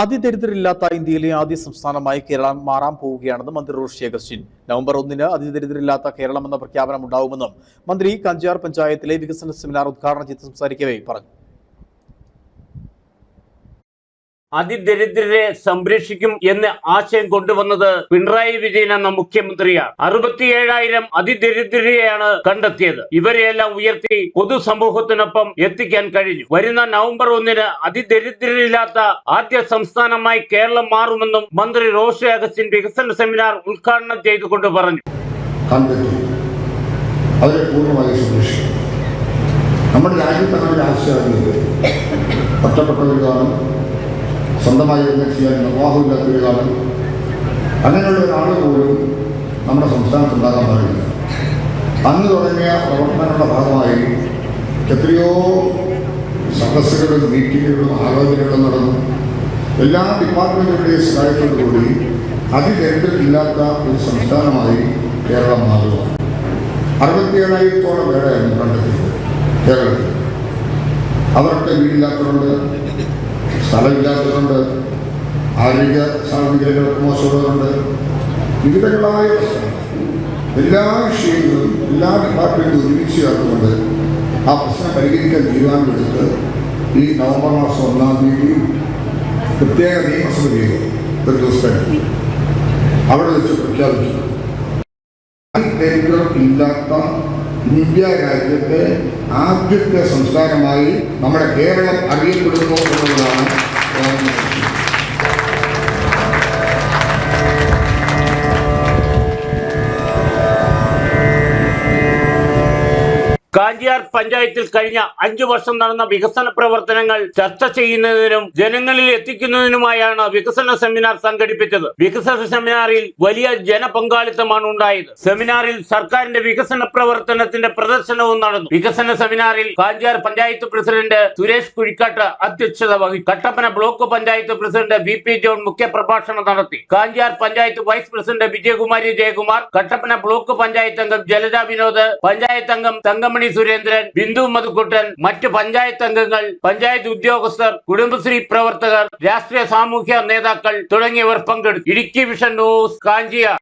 അതിദരിദ്രരില്ലാത്ത ഇന്ത്യയിലെ ആദ്യ സംസ്ഥാനമായി കേരളം മാറാൻ പോവുകയാണെന്ന് മന്ത്രി റോഷി അഗസ്റ്റിൻ. നവംബർ ഒന്നിന് അതിദരിദ്രരില്ലാത്ത കേരളം എന്ന പ്രഖ്യാപനം ഉണ്ടാവുമെന്നും മന്ത്രി കഞ്ചാർ പഞ്ചായത്തിലെ വികസന സെമിനാർ ഉദ്ഘാടനം ചെയ്ത് സംസാരിക്കവേ പറഞ്ഞു. അതിദരിദ്രരെ സംരക്ഷിക്കും എന്ന് ആശയം കൊണ്ടുവന്നത് പിണറായി വിജയൻ എന്ന മുഖ്യമന്ത്രിയാണ്. അറുപത്തിയേഴായിരം അതിദരിദ്രരെയാണ് കണ്ടെത്തിയത്. ഇവരെയെല്ലാം ഉയർത്തി പൊതുസമൂഹത്തിനൊപ്പം എത്തിക്കാൻ കഴിഞ്ഞു. വരുന്ന നവംബർ ഒന്നിന് അതിദരിദ്രരില്ലാത്ത ആദ്യ സംസ്ഥാനമായി കേരളം മാറുമെന്നും മന്ത്രി റോഷി അഗസ്റ്റിൻ വികസന സെമിനാർ ഉദ്ഘാടനം ചെയ്തുകൊണ്ട് പറഞ്ഞു. അവരെ പൂർണമായി സംരക്ഷിക്കും. നമ്മുടെ രാജ്യത്ത് ഒരു ആവശ്യമാകുന്നത് ഒറ്റപ്പെട്ടവർ സ്വന്തമായി ഒന്നും ചെയ്യാൻ ഒരു കാലം അങ്ങനെയുള്ള ഒരാൾ പോലും നമ്മുടെ സംസ്ഥാനത്ത് ഉണ്ടാകാൻ പാടില്ല. അന്ന് തുടങ്ങിയ പ്രവർത്തനങ്ങളുടെ ഭാഗമായി എത്രയോ സദസ്സുകളും മീറ്റിങ്ങുകളും ആലോചനകളും നടന്നു. എല്ലാ ഡിപ്പാർട്ട്മെന്റുകളുടെയും സഹായത്തോടുകൂടി അതിദരിദ്രമില്ലാത്ത ഒരു സംസ്ഥാനമായി കേരളം മാറുക അറുപത്തിയേഴായിരത്തോളം പേരായിരുന്നു കണ്ടെത്തിയത് കേരളത്തിൽ. അവരുടെ വീടില്ലാത്തവരുണ്ട് സ്ഥലമില്ലാത്തവരുണ്ട് ആരോഗ്യ സാമഗ്രികൾ മോശമുള്ളവരുണ്ട് വിവിധങ്ങളായ പ്രശ്നങ്ങൾ എല്ലാ വിഷയങ്ങളും എല്ലാ ഡിപ്പാർട്ട്മെന്റും ഒരുമിച്ച് ചേർത്തുകൊണ്ട് ആ പ്രശ്നം പരിഹരിക്കാൻ തീരുമാനമെടുത്ത് ഈ നവംബർ മാസം ഒന്നാം തീയതി പ്രത്യേക നിയമസഭയിൽ ഒരു ദിവസം അവിടെ വെച്ച് പ്രഖ്യാപിച്ചു. ഇല്ലാത്ത ഇന്ത്യ രാജ്യത്തെ ആദ്യത്തെ സംസ്ഥാനമായി നമ്മുടെ കേരളം അറിയപ്പെടുന്നു കാഞ്ചിയാർ പഞ്ചായത്തിൽ കഴിഞ്ഞ അഞ്ചു വർഷം നടന്ന വികസന പ്രവർത്തനങ്ങൾ ചർച്ച ചെയ്യുന്നതിനും ജനങ്ങളിൽ എത്തിക്കുന്നതിനുമായാണ് വികസന സെമിനാർ സംഘടിപ്പിച്ചത്. വികസന സെമിനാറിൽ വലിയ ജനപങ്കാളിത്തമാണ് ഉണ്ടായത്. സെമിനാറിൽ സർക്കാരിന്റെ വികസന പ്രവർത്തനത്തിന്റെ പ്രദർശനവും നടന്നു. വികസന സെമിനാറിൽ കാഞ്ചിയാർ പഞ്ചായത്ത് പ്രസിഡന്റ് സുരേഷ് കുഴിക്കാട്ട് അധ്യക്ഷത വഹിച്ചു Kattappana block panchayat president V P John മുഖ്യപ്രഭാഷണം നടത്തി. Kanchiyar panchayat vice president Vijayakumari Jayakumar Kattappana block panchayat അംഗം ജലജ വിനോദ് പഞ്ചായത്ത് അംഗം തങ്കമണി സുരേന്ദ്രൻ ബിന്ദു മധുക്കുട്ടൻ മറ്റ് പഞ്ചായത്ത് അംഗങ്ങൾ പഞ്ചായത്ത് ഉദ്യോഗസ്ഥർ കുടുംബശ്രീ പ്രവർത്തകർ രാഷ്ട്രീയ സാമൂഹ്യ നേതാക്കൾ തുടങ്ങിയവർ പങ്കെടുത്തു. Idukki vision news Kanchiyar